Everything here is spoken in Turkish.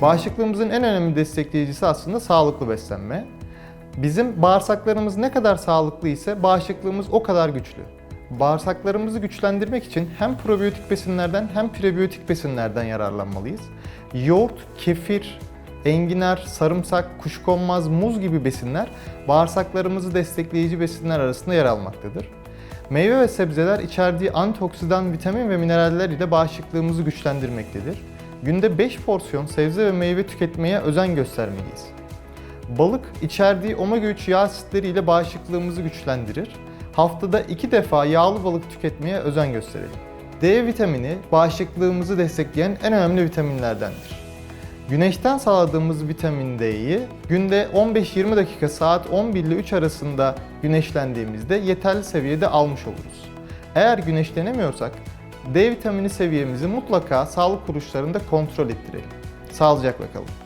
Bağışıklığımızın en önemli destekleyicisi aslında sağlıklı beslenme. Bizim bağırsaklarımız ne kadar sağlıklı ise bağışıklığımız o kadar güçlü. Bağırsaklarımızı güçlendirmek için hem probiyotik besinlerden hem prebiyotik besinlerden yararlanmalıyız. Yoğurt, kefir, enginar, sarımsak, kuşkonmaz, muz gibi besinler bağırsaklarımızı destekleyici besinler arasında yer almaktadır. Meyve ve sebzeler içerdiği antioksidan, vitamin ve mineraller ile bağışıklığımızı güçlendirmektedir. Günde 5 porsiyon sebze ve meyve tüketmeye özen göstermeliyiz. Balık içerdiği omega 3 yağ asitleri ile bağışıklığımızı güçlendirir. Haftada 2 defa yağlı balık tüketmeye özen gösterelim. D vitamini bağışıklığımızı destekleyen en önemli vitaminlerdendir. Güneşten sağladığımız vitamin D'yi günde 15-20 dakika saat 11 ile 3 arasında güneşlendiğimizde yeterli seviyede almış oluruz. Eğer güneşlenemiyorsak D vitamini seviyemizi mutlaka sağlık kuruluşlarında kontrol ettirelim. Sağlıcakla kalın.